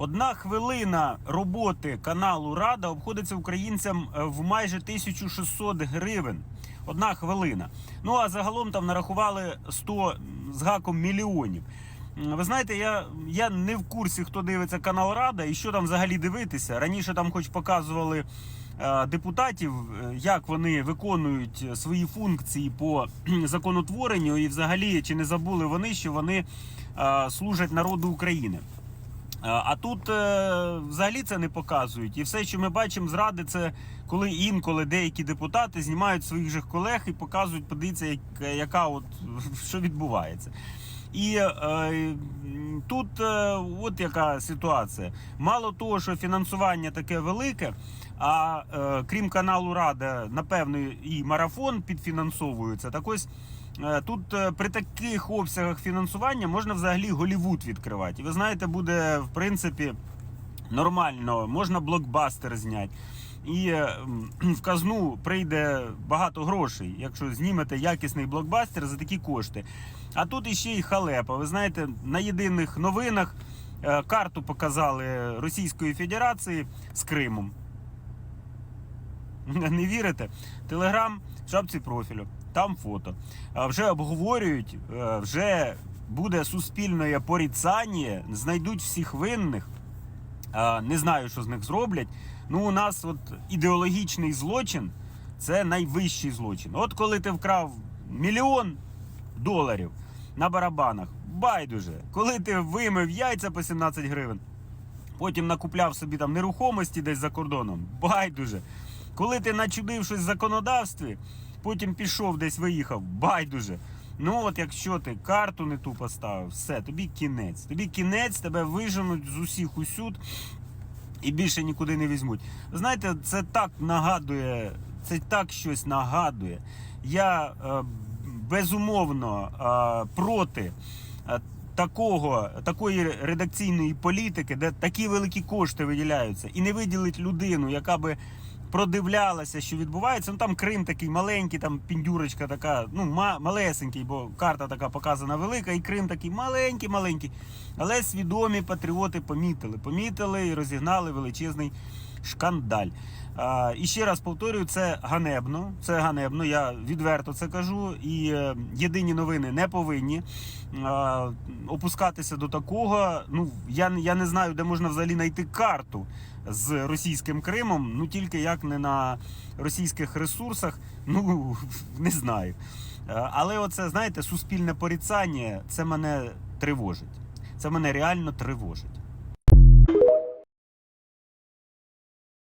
Одна хвилина роботи каналу Рада обходиться українцям е, в майже 1600 гривень. Одна хвилина. Ну а загалом там нарахували 100 з гаком мільйонів. Ви знаєте, я, я не в курсі, хто дивиться канал Рада і що там взагалі дивитися. Раніше там хоч показували е, депутатів, е, як вони виконують свої функції по законотворенню, і взагалі чи не забули вони, що вони е, служать народу України. А а тут е, взагалі це не показують. І все, що ми бачимо з ради, це коли інколи деякі депутати знімають своїх же колег і показують, подивіться, яка от що відбувається. І е, тут е, от яка ситуація. Мало того, що фінансування таке велике, а е, крім каналу Рада, напевно, і марафон підфінансовується. Так ось Е, Тут е, при таких обсягах фінансування можна взагалі Голівуд відкривати. І ви знаєте, буде в принципі нормально, можна блокбастер зняти. І е, в казну прийде багато грошей, якщо знімете якісний блокбастер за такі кошти. А тут іще й халепа. Ви знаєте, на єдиних новинах е, карту показали Російської Федерації з Кримом. Не вірите? Телеграм в шапці профілю, там фото. Вже обговорюють, е, вже буде суспільне порицання, знайдуть всіх винних. Не знаю, що з них зроблять. Ну, у нас от ідеологічний злочин це найвищий злочин. От коли ти вкрав мільйон доларів на барабанах, байдуже. Коли ти вимив яйця по 17 гривень, потім накупляв собі там нерухомості десь за кордоном, байдуже. Коли ти начудив щось в законодавстві, потім пішов десь виїхав, байдуже. Ну от якщо ти карту не ту поставив, все, тобі кінець. Тобі кінець, тебе виженуть з усіх усюд і більше нікуди не візьмуть. Знаєте, це так нагадує, це так щось нагадує. Я е, безумовно е, проти. е, Такого, такої редакційної політики, де такі великі кошти виділяються, і не виділить людину, яка би продивлялася, що відбувається. Ну там Крим такий маленький, там піндюрочка така, ну ма- малесенький, бо карта така показана велика, і Крим такий маленький, маленький. Але свідомі патріоти помітили, помітили і розігнали величезний шкандаль. І ще раз повторюю, це ганебно. Це ганебно. Я відверто це кажу. І е, єдині новини не повинні а, опускатися до такого. Ну я, я не знаю, де можна взагалі знайти карту з російським Кримом. Ну тільки як не на російських ресурсах. Ну не знаю. Е, Але оце, знаєте, суспільне порицання, це мене тривожить. Це мене реально тривожить.